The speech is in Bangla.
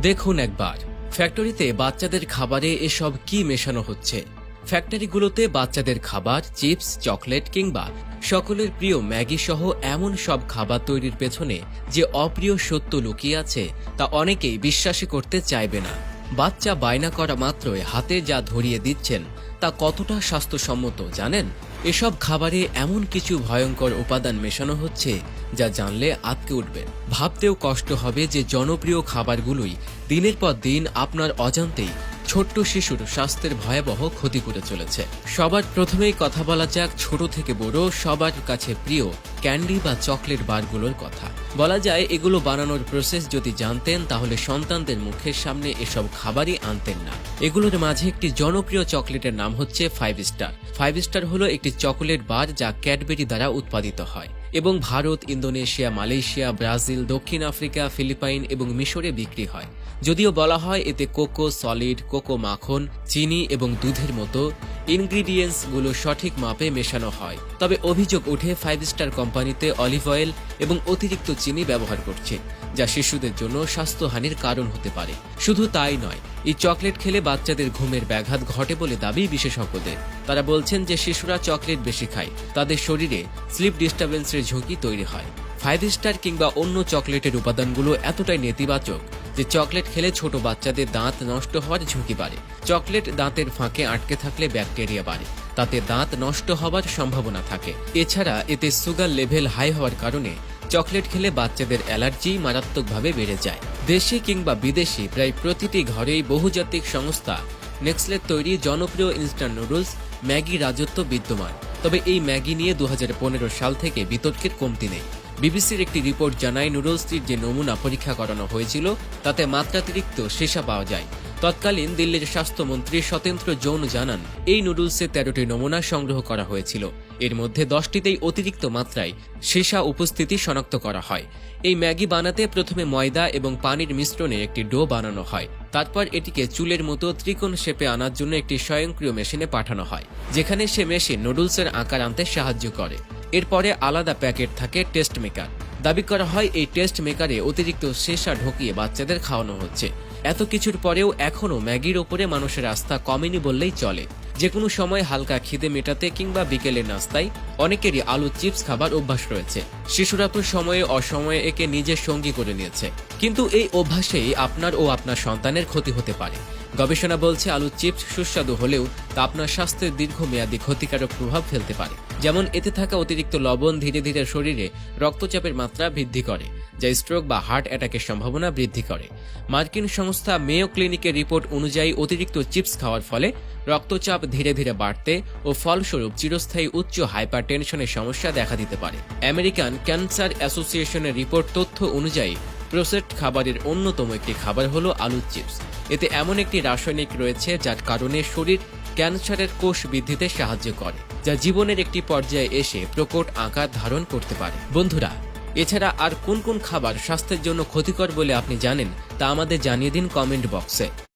দেখুন একবার, ফ্যাক্টরিতে বাচ্চাদের খাবারে এসব কি মেশানো হচ্ছে? ফ্যাক্টরিগুলোতে বাচ্চাদের খাবার, চিপস, চকলেট কিংবা সকলের প্রিয় ম্যাগি সহ এমন সব খাবার তৈরির পেছনে যে অপ্রিয় সত্য লুকিয়ে আছে তা অনেকেই বিশ্বাসী করতে চাইবে না। বাচ্চা বায়না করা মাত্রই হাতে যা ধরিয়ে দিচ্ছেন, তা কতটা স্বাস্থ্যসম্মত জানেন? এসব খাবারে এমন কিছু ভয়ঙ্কর উপাদান মেশানো হচ্ছে যা জানলে আতকে উঠবে। ভাবতেও কষ্ট হবে যে জনপ্রিয় খাবারগুলোই দিনের পর দিন আপনার অজান্তেই ছোট্ট শিশুর স্বাস্থ্যের ভয়াবহ ক্ষতি করে চলেছে। সবার প্রথমেই কথা বলা যাক ছোট থেকে বড়, সবার কাছে প্রিয় ক্যান্ডি বা চকলেট বারগুলোর কথা। বলা যায় এগুলো বানানোর প্রসেস যদি জানতেন, তাহলে সন্তানদের মুখের সামনে এসব খাবারই আনতেন না। এগুলোর মাঝে একটি জনপ্রিয় চকলেটের নাম হচ্ছে ফাইভ স্টার ফাইভ স্টার হলো একটি চকোলেট বার যা ক্যাডবেরি দ্বারা উৎপাদিত হয়। এবং ভারত, ইন্দোনেশিয়া, মালয়েশিয়া, ব্রাজিল, দক্ষিণ আফ্রিকা, ফিলিপাইন এবং মিশরে বিক্রি হয়। যদিও বলা হয় এতে কোকো, সলিড, কোকো মাখন, চিনি এবং দুধের মতো ইনগ্রিডিয়েন্টসগুলো সঠিক মাপে মেশানো হয়। তবে অভিযোগ উঠে ফাইভ স্টার কোম্পানিতে অলিভ অয়েল এবং অতিরিক্ত চিনি ব্যবহার করছে। যা শিশুদের জন্য স্বাস্থ্যহানির কারণ হতে পারে। শুধু তাই নয়, এই চকলেট খেলে বাচ্চাদের ঘুমের ব্যাঘাত ঘটে বলে দাবি বিশেষজ্ঞদের। তারা বলছেন যে শিশুরা চকলেট বেশি খায়, তাদের শরীরে স্লিপ ডিস্টারবেন্সের ঝুঁকি তৈরি হয়। ফাইভ স্টার কিংবা অন্য চকলেটের উপাদানগুলো এতটাই নেতিবাচক যে চকলেট খেলে ছোট বাচ্চাদের দাঁত নষ্ট হওয়ার ঝুঁকি বাড়ে। চকলেট দাঁতের ফাঁকে আটকে থাকলে ব্যাকটেরিয়া বাড়ে, তাতে দাঁত নষ্ট হওয়ার সম্ভাবনা থাকে। এছাড়া এতে সুগার লেভেল হাই হওয়ার কারণে চকলেট খেলে বাচ্চাদের অ্যালার্জি মারাত্মকভাবে বেড়ে যায়। দেশি কিংবা বিদেশি প্রায় প্রতিটি ঘরেই বহুজাতিক সংস্থা নেক্সলের তৈরি জনপ্রিয় ইনস্ট্যান্ট নুডলস, ম্যাগি রাজত্ব বিদ্যমান। তবে এই ম্যাগি নিয়ে দু হাজার পনেরো সাল থেকে বিতর্কের কমতি নেই। বিবিসির একটি রিপোর্ট জানায় নুডলসটির যে নমুনা পরীক্ষা করানো হয়েছিল, তাতে মাত্রাতিরিক্ত সেসা পাওয়া যায়। তৎকালীন দিল্লির স্বাস্থ্যমন্ত্রী সতেন্দ্র জৌন জানান, এই নুডলসে তেরোটি নমুনা সংগ্রহ করা হয়েছিল। এর মধ্যে দশটিতেই অতিরিক্ত মাত্রায় সেসা উপস্থিতি শনাক্ত করা হয়। এই ম্যাগি বানাতে প্রথমে ময়দা এবং পানির মিশ্রণে একটি ডো বানানো হয়। তারপর এটিকে চুলের মতো ত্রিকোণ শেপে আনার জন্য একটি স্বয়ংক্রিয় মেশিনে পাঠানো হয়, যেখানে সে মেশিন নুডলসের আকার আনতে সাহায্য করে। এরপরে আলাদা প্যাকেট থাকে টেস্ট মেকার। দাবি করা হয়, এই টেস্ট মেকারে অতিরিক্ত শেষা ঢুকিয়ে বাচ্চাদের খাওয়ানো হচ্ছে। এত কিছুর পরেও এখনও ম্যাগির ওপরে মানুষের আস্থা কমেনি বললেই চলে। যে কোনো সময় হালকা খিদে মেটাতে কিংবা বিকেলের নাস্তায় অনেকেরই আলু চিপস খাবার অভ্যাস রয়েছে। শিশুরা তো সময়ে অসময়ে একে নিজের সঙ্গী করে নিয়েছে। কিন্তু এই অভ্যাসেই আপনার ও আপনার সন্তানের ক্ষতি হতে পারে। গবেষণা বলছে আলু চিপস সুস্বাদু হলেও তা আপনার স্বাস্থ্যের দীর্ঘমেয়াদী ক্ষতিকারক প্রভাব ফেলতে পারে। যেমন এতে থাকা অতিরিক্ত লবণ ধীরে ধীরে শরীরে রক্তচাপের মাত্রা বৃদ্ধি করে। যা স্ট্রোক বা হার্ট অ্যাটাকের সম্ভাবনা বৃদ্ধি করে। মার্কিন সংস্থা মেയോ ক্লিনিকের রিপোর্ট অনুযায়ী অতিরিক্ত চিপস খাওয়ার ফলে রক্তচাপ ধীরে ধীরে বাড়তে ও ফলস্বরূপ চিরস্থায়ী উচ্চ হাইপার টেনশনের সমস্যা দেখা দিতে পারে। আমেরিকান ক্যান্সার অ্যাসোসিয়েশনের রিপোর্ট তথ্য অনুযায়ী প্রসেসড খাবারের অন্যতম একটি খাবার হলো আলুর চিপস এতে এমন একটি রাসায়নিক রয়েছে যার কারণে শরীর ক্যান্সারের কোষ বৃদ্ধিতে সাহায্য করে, যা জীবনের একটি পর্যায়ে এসে প্রকট আকার ধারণ করতে পারে। বন্ধুরা এছাড়া আর কোন কোন খাবার স্বাস্থ্যের জন্য ক্ষতিকর বলে আপনি জানেন তা আমাদের জানিয়ে দিন কমেন্ট বক্সে।